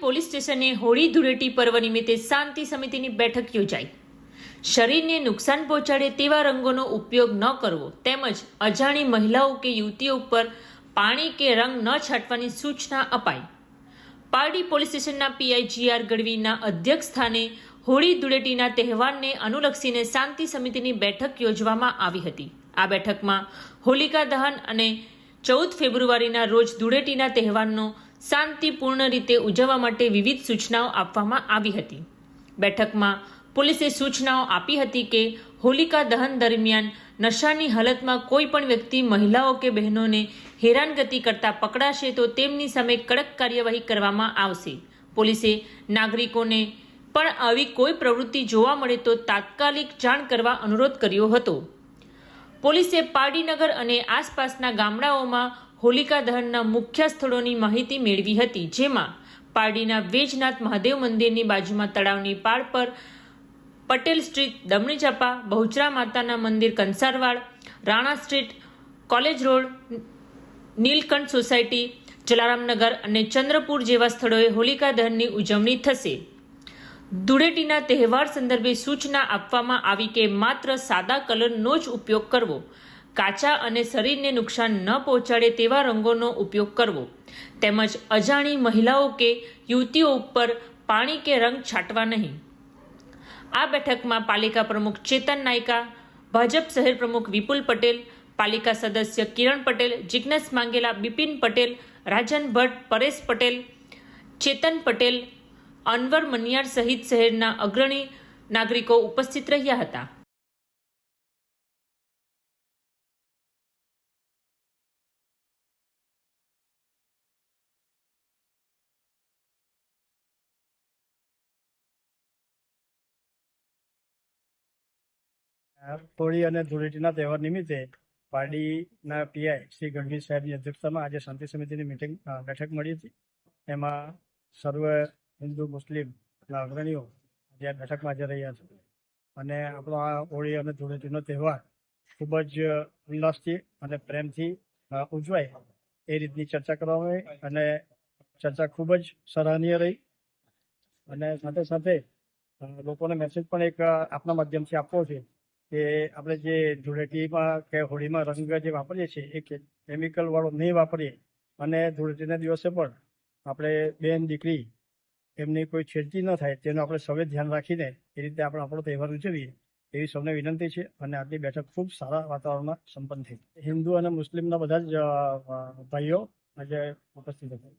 Police સ્ટેશને હોળી ધૂળેટી પર્વ નિમિત્તે શાંતિ સમિતિની બેઠક યોજાઈ. શરીરને નુકસાન પહોંચાડે તેવા રંગોનો ઉપયોગ ન કરવો તેમજ અજાણી મહિલાઓ કે યુવતીઓ ઉપર પાણી કે રંગ ન છાંટવાની સૂચના અપાઈ. પારડી પોલીસ સ્ટેશનના પીઆઈ જીઆર ગઢવીના અધ્યક્ષ સ્થાને હોળી ધૂળેટીના તહેવારને અનુલક્ષીને શાંતિ સમિતિની બેઠક યોજવામાં આવી હતી. આ બેઠકમાં હોલિકા દહન અને ચૌદ ફેબ્રુઆરીના રોજ ધૂળેટીના તહેવારનો શાંતિપૂર્ણ રીતે ઉજવવા માટે વિવિધ સૂચનાઓ આપવામાં આવી હતી. બેઠકમાં પોલીસે સૂચનાઓ આપી હતી કે, હોલિકા દહન દરમિયાન નશાની હાલતમાં કોઈ પણ વ્યક્તિ, મહિલાઓ કે બહેનોને હેરાનગતિ કરતા પકડાશે તો તેમની સામે કડક કાર્યવાહી કરવામાં આવશે. પોલીસે નાગરિકોને પણ આવી કોઈ પ્રવૃત્તિ જોવા મળે તો તાત્કાલિક જાણ કરવા અનુરોધ કર્યો હતો. પોલીસે પારડીનગર અને આસપાસના ગામડાઓમાં હોલિકા દહનના મુખ્ય સ્થળોની માહિતી મેળવી હતી, જેમાં પારડીના વેજનાથ મહાદેવ મંદિરની બાજુમાં તળાવની પાળ પર પટેલ સ્ટ્રીટ, દમણી ચાપા, બહુચરા માતાના મંદિર Kansarwad, Rana street, college road, Nilkanth society, Jalaramnagar અને ચંદ્રપુર જેવા સ્થળોએ હોલિકા દહનની ઉજવણી થશે. ધૂળેટીના તહેવાર સંદર્ભે સૂચના આપવામાં આવી કે માત્ર સાદા કલરનો જ ઉપયોગ કરવો, કાચા અને શરીરને નુકસાન ન પહોંચાડે તેવા રંગોનો ઉપયોગ કરવો, તેમજ અજાણી મહિલાઓ કે યુવતીઓ ઉપર પાણી કે રંગ છાંટવા નહીં. આ બેઠકમાં પાલિકા પ્રમુખ ચેતન નાયકા, ભાજપ શહેર પ્રમુખ વિપુલ પટેલ, પાલિકા સદસ્ય કિરણ પટેલ, જિજ્ઞેશ માંગેલા બિપિન પટેલ રાજન ભટ્ટ પરેશ પટેલ, ચેતન પટેલ અનવર મનિયાર સહિત શહેરના અગ્રણી નાગરિકો ઉપસ્થિત રહ્યા હતા. હોળી અને ધૂળેટીના તહેવાર નિમિત્તે પારડીના પીઆઈ શ્રી ગઢવી સાહેબની અધ્યક્ષતામાં આજે શાંતિ સમિતિની મિટિંગ બેઠક મળી હતી. એમાં સર્વ હિન્દુ મુસ્લિમના અગ્રણીઓ જે બેઠકમાં હાજર રહ્યા છે. અને આપણો આ હોળી અને ધૂળેટીનો તહેવાર ખૂબ જ ઉલ્લાસથી અને પ્રેમથી ઉજવાય એ રીતની ચર્ચા કરવામાં આવી અને ચર્ચા ખૂબ જ સરાહનીય રહી. અને સાથે સાથે લોકોને મેસેજ પણ એક આપના માધ્યમથી આપવો છે કે આપણે જે ધૂળેટીમાં કે હોળીમાં રંગ જે વાપરીએ છીએ, એ કેમિકલ વાળો નહીં વાપરીએ. અને ધૂળેટીના દિવસે પણ આપણે બેન દીકરી એમની કોઈ છેડતી ન થાય, તેનું આપણે સૌએ ધ્યાન રાખીને એ રીતે આપણે આપણો તહેવાર ઉજવીએ, એવી સૌને વિનંતી છે અને આજની બેઠક ખૂબ સારા વાતાવરણમાં સંપન્ન થઈ. હિન્દુ અને મુસ્લિમના બધા જ ભાઈઓ આજે ઉપસ્થિત હતા.